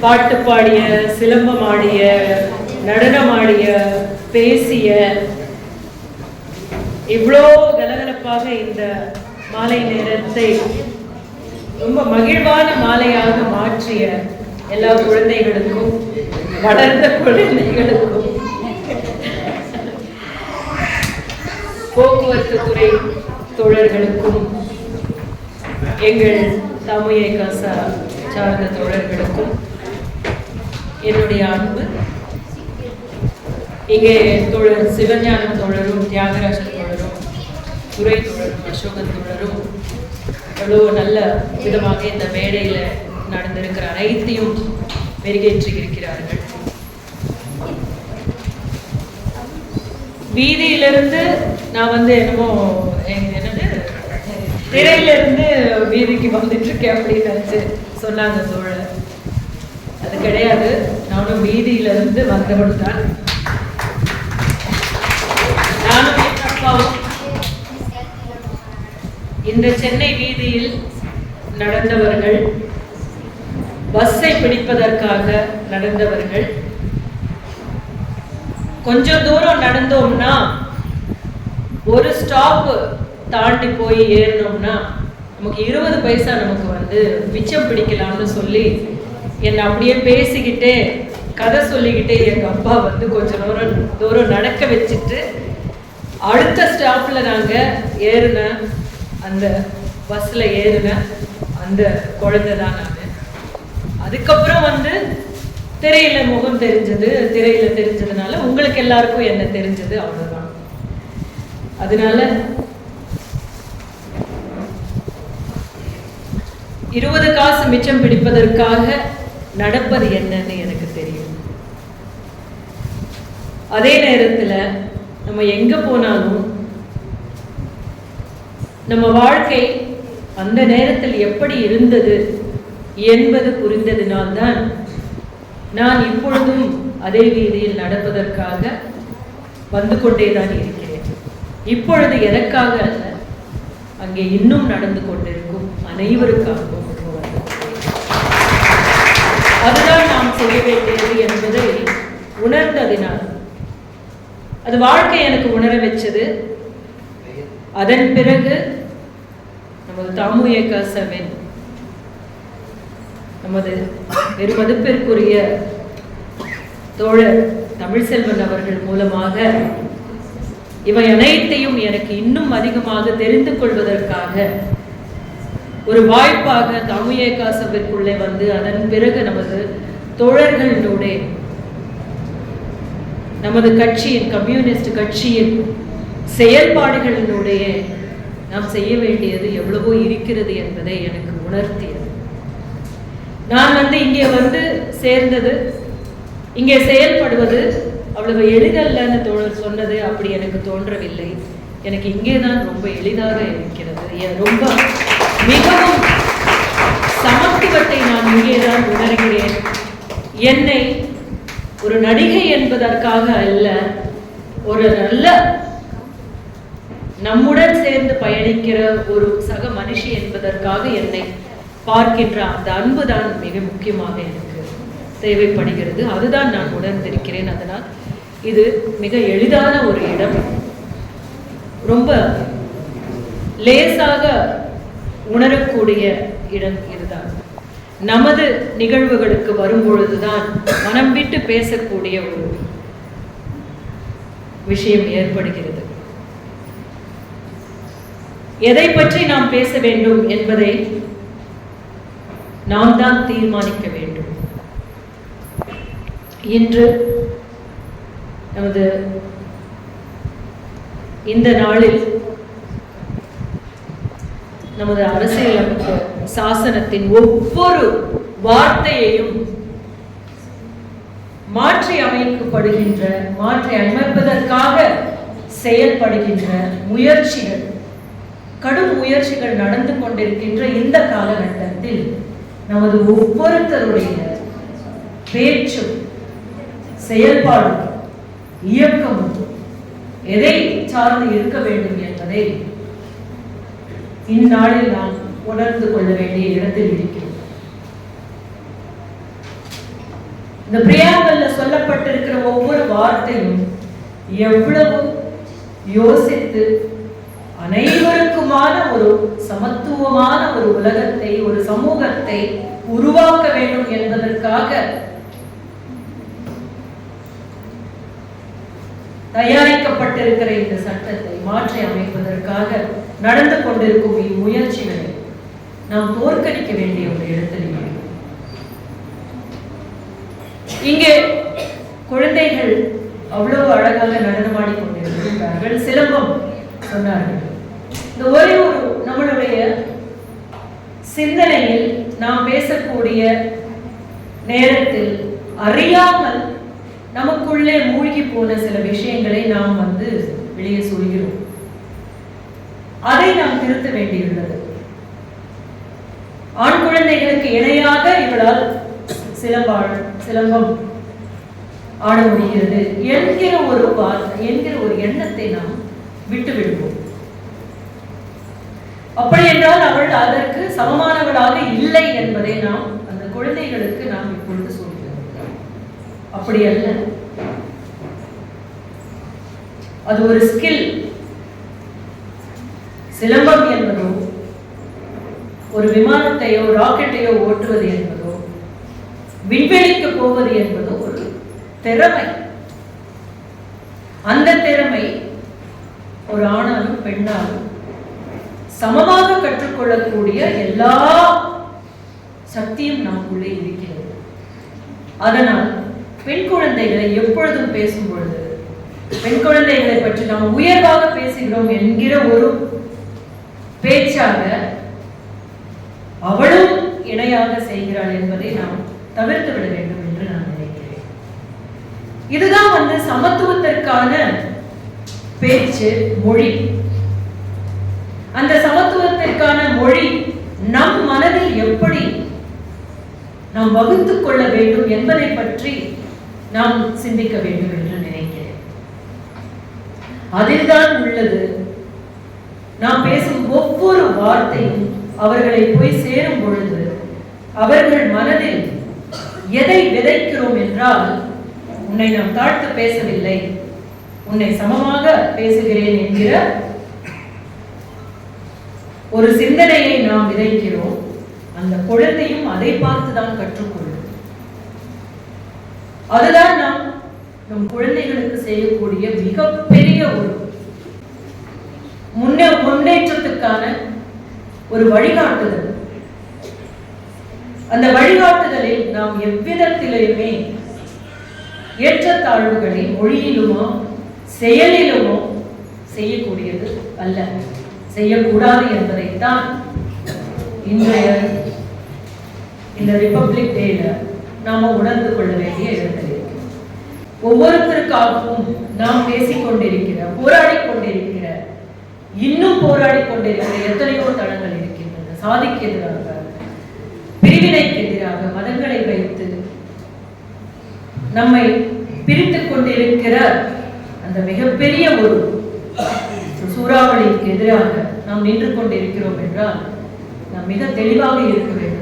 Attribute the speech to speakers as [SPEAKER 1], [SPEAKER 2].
[SPEAKER 1] பாட்டு பாடிய சிலம்பம் ஆடிய நடனமாடிய பேசிய இவ்வளோ கலகலப்பாக இந்த மாலை நேரத்தை ரொம்ப மகிழ்வான மாலையாக மாற்றிய எல்லா குழந்தைகளுக்கும் வளர்ந்த குழந்தைகளுக்கும் போக்குவரத்து துறை தோழர்களுக்கும் எங்கள் தமிழை காசா சார்ந்த தோழர்களுக்கும் என்னுடைய அன்பு. இங்கே தோழர் சிவஞானம் தோழரும் தியாகராஜ தோழரும் துறை தோழரும் அசோகன் தோழரும் எவ்வளோ நல்ல விதமாக இந்த மேடையில் நடந்திருக்கிற அனைத்தையும் மெருகேற்றி இருக்கிறார்கள் வீதியிலிருந்து நான் வந்து என்னமோ என்னது? திரையிலிருந்து வீதிக்கு வந்துட்டு இருக்கேன் அப்படின்னு நினைச்சு சொன்னாங்க தோழர். கிடையாது. நானும் வீதியிலிருந்து இருந்து தான் நானும் அப்பாவும் இந்த சென்னை வீதியில் நடந்தவர்கள் பஸ்ஸை பிடிப்பதற்காக நடந்தவர்கள். கொஞ்சம் தூரம் நடந்தோம்னா ஒரு ஸ்டாப் தாண்டி போய் ஏறினோம்னா நமக்கு இருபது பைசா நமக்கு வந்து மிச்சம் பிடிக்கலாம்னு சொல்லி என்னை அப்படியே பேசிக்கிட்டே கதை சொல்லிக்கிட்டே எங்கள் அப்பா வந்து கொஞ்சம் தூரம் தூரம் நடக்க வச்சுட்டு அடுத்த ஸ்டாப்பில் நாங்கள் ஏறின அந்த பஸ்ஸில் ஏறின அந்த குழந்தை தான் நான். அதுக்கப்புறம் வந்து திரையில முகம் தெரிஞ்சது திரையில தெரிஞ்சதுனால உங்களுக்கு எல்லாருக்கும் என்ன தெரிஞ்சது அவ்வளோதான் அதனால இருபது காசு மிச்சம் பிடிப்பதற்காக நடப்பது என்னன்னு எனக்கு தெரியும். அதே நேரத்தில் நம்ம எங்க போனாலும் நம்ம வாழ்க்கை அந்த நேரத்தில் எப்படி இருந்தது என்பது புரிந்ததினால்தான் நான் இப்பொழுதும் அதே வீதியில் நடப்பதற்காக வந்து கொண்டேதான் இருக்கிறேன். இப்பொழுது எனக்காக அல்ல அங்கே இன்னும் நடந்து கொண்டிருக்கும் அனைவருக்காகவும் செய்ய வேண்டியது என்பதை உணர்ந்ததினால். அது வாழ்க்கை எனக்கு உணர வச்சது. அதன் பிறகு நமது தாமுயக்க செவன் நமது பெருமதிப்பிற்குரிய தோழர் தமிழ்செல்வன் அவர்கள் மூலமாக இவை அனைத்தையும் எனக்கு இன்னும் அதிகமாக தெரிந்து கொள்வதற்காக ஒரு வாய்ப்பாக தமிழ் சபைக்குள்ளே வந்து அதன் பிறகு நமது தோழர்களுடைய நமது கட்சியின் கம்யூனிஸ்ட் கட்சியின் செயல்பாடுகளினுடைய நாம் செய்ய வேண்டியது எவ்வளவோ இருக்கிறது என்பதை எனக்கு உணர்த்தியது. நான் வந்து இங்கே வந்து சேர்ந்தது இங்கே செயல்படுவது அவ்வளவு எளிதல்லன்னு தோழர் சொன்னது அப்படி எனக்கு தோன்றவில்லை. எனக்கு இங்கே தான் ரொம்ப எளிதாக இருக்கிறது. ஏன் ரொம்ப மிகவும் சமத்துவத்தை நான் இங்கே தான் உணர்கிறேன். என்னை ஒரு நடிகை என்பதற்காக அல்ல ஒரு நல்ல நம்முடன் சேர்ந்து பயணிக்கிற ஒரு சக மனுஷி என்பதற்காக என்னை பார்க்கின்ற அந்த அன்பு தான் மிக முக்கியமாக எனக்கு தேவைப்படுகிறது. அதுதான் நான் உணர்ந்திருக்கிறேன். அதனால் இது மிக எளிதான ஒரு இடம். ரொம்ப லேசாக உணரக்கூடிய இடம் இது நமது நிகழ்வுகளுக்கு வரும்பொழுதுதான் மனம் விட்டு பேசக்கூடிய ஒரு விஷயம் ஏற்படுகிறது. எதை பற்றி நாம் பேச வேண்டும் என்பதை நாம் தான் தீர்மானிக்க வேண்டும். இன்று நமது இந்த நாளில் நமது அரசியலமைப்பு சாசனத்தின் ஒவ்வொரு வார்த்தையையும் மாற்றி அமைக்கப்படுகின்ற மாற்றி அமைப்பதற்காக செயல்படுகின்ற முயற்சிகள் கடும் முயற்சிகள் நடந்து கொண்டிருக்கின்ற இந்த காலகட்டத்தில் நமது ஒவ்வொருத்தருடைய பேச்சும் செயல்பாடும் இயக்கமும் எதை சார்ந்து இருக்க வேண்டும் என்பதை இந்நாளில் நாம் உணர்ந்து கொள்ள வேண்டிய இடத்தில் இருக்கிறோம். இந்த பிரியாங்கல்ல சொல்லப்பட்டிருக்கிற ஒவ்வொரு வார்த்தையும் எவ்வளவு யோசித்து அனைவருக்குமான ஒரு சமத்துவமான ஒரு உலகத்தை ஒரு சமூகத்தை உருவாக்க வேண்டும் என்பதற்காக தயாரிக்கப்பட்டிருக்கிற இந்த சட்டத்தை மாற்றி அமைப்பதற்காக நடந்து கொண்டிருக்கும் இம்முயற்சிகளை நாம் தோற்கடிக்க வேண்டிய ஒரு இடத்தில் இங்கே. குழந்தைகள் அவ்வளவு அழகாக நடனமாடி கொண்டிருக்கிறார்கள் சிலம்பம் சொன்னார்கள். இந்த ஒரே ஒரு நம்மளுடைய சிந்தனையில் நாம் பேசக்கூடிய நேரத்தில் அறியாமல் நமக்குள்ளே மூழ்கி போன சில விஷயங்களை நாம் வந்து வெளியே சொல்கிறோம். அதை நாம் திருத்த வேண்டியுள்ளது ஆண் குழந்தைகளுக்கு இணையாக இவளால் சிலம்பாள் சிலம்பம் ஆட முடிகிறது என்கிற ஒரு என்கிற ஒரு எண்ணத்தை நாம் விட்டு விடுவோம். அப்படி என்றால் அவள் அதற்கு சமமானவளாக இல்லை என்பதை நாம் அந்த குழந்தைகளுக்கு நாம் இப்பொழுது சொல்கிறோம். அப்படி அல்ல. அது ஒரு ஸ்கில் சிலம்பம் என்பதோ ஒரு விமானத்தையோ ராக்கெட்டையோ ஓட்டுவது என்பதோ விண்வெளிக்கு போவது என்பதோ ஒரு திறமை. அந்த திறமை ஒரு ஆணாலும் பெண்ணாலும் சமமாக கற்றுக்கொள்ளக்கூடிய எல்லா சக்தியும் நமக்குள்ளே இருக்கிறது. அதனால் பெண் குழந்தைகளை எப்பொழுதும் பேசும் பொழுது பெண் குழந்தைகளை பற்றி நாம் உயர்வாக பேசுகிறோம் என்கிற ஒரு பேச்சாக அவளும் இணையாக செய்கிறாள் என்பதை நாம் தவிர்த்து விட வேண்டும் என்று நான் நினைக்கிறேன். இதுதான் வந்து சமத்துவத்திற்கான பேச்சு மொழி. அந்த சமத்துவத்திற்கான மொழி நம் மனதில் எப்படி நாம் வகுத்துக் கொள்ள வேண்டும் என்பதை பற்றி நாம் சிந்திக்க வேண்டும் என்று நினைக்கிறேன். அதில்தான் உள்ளது. நாம் பேசும் வார்த்தையும் அவர்களை போய் சேரும் பொழுது அவர்கள் மனதில் எதை விதைக்கிறோம் என்றால் உன்னை நாம் தாழ்த்து பேசவில்லை. உன்னை சமமாக பேசுகிறேன் என்கிற ஒரு சிந்தனையை நாம் விதைக்கிறோம். அந்த குழந்தையும் அதை பார்த்து தான் கற்றுக்கொள்ளும். அதுதான் நாம் நம் குழந்தைகளுக்கு செய்யக்கூடிய மிகப்பெரிய ஒரு முன்னே முன்னேற்றத்துக்கான ஒரு வழிகாட்டுதல். அந்த வழிகாட்டுதலில் நாம் எவ்விதத்திலையுமே ஏற்றத்தாழ்வுகளை மொழியிலுமோ செயலிலுமோ செய்யக்கூடியது அல்ல. செய்யக்கூடாது என்பதைத்தான் இன்றைய இந்த ரிப்பப்ளிக் டேல நாம உணர்ந்து கொள்ள வேண்டிய இடத்தில் ஒவ்வொருத்தருக்காகவும் நாம் பேசிக்கொண்டிருக்கிற போராடி கொண்டிருக்கிற இன்னும் போராடி கொண்டிருக்கிற எத்தனையோ தளங்கள் இருக்கின்றன. சாதிக்கு எதிராக பிரிவினைக்கு எதிராக மதங்களை வைத்து நம்மை பிரித்துக் கொண்டிருக்கிற அந்த மிகப்பெரிய ஒரு சூறாவளிக்கு எதிராக நாம் நின்று கொண்டிருக்கிறோம் என்றால் நாம் மிக தெளிவாக இருக்க வேண்டும்.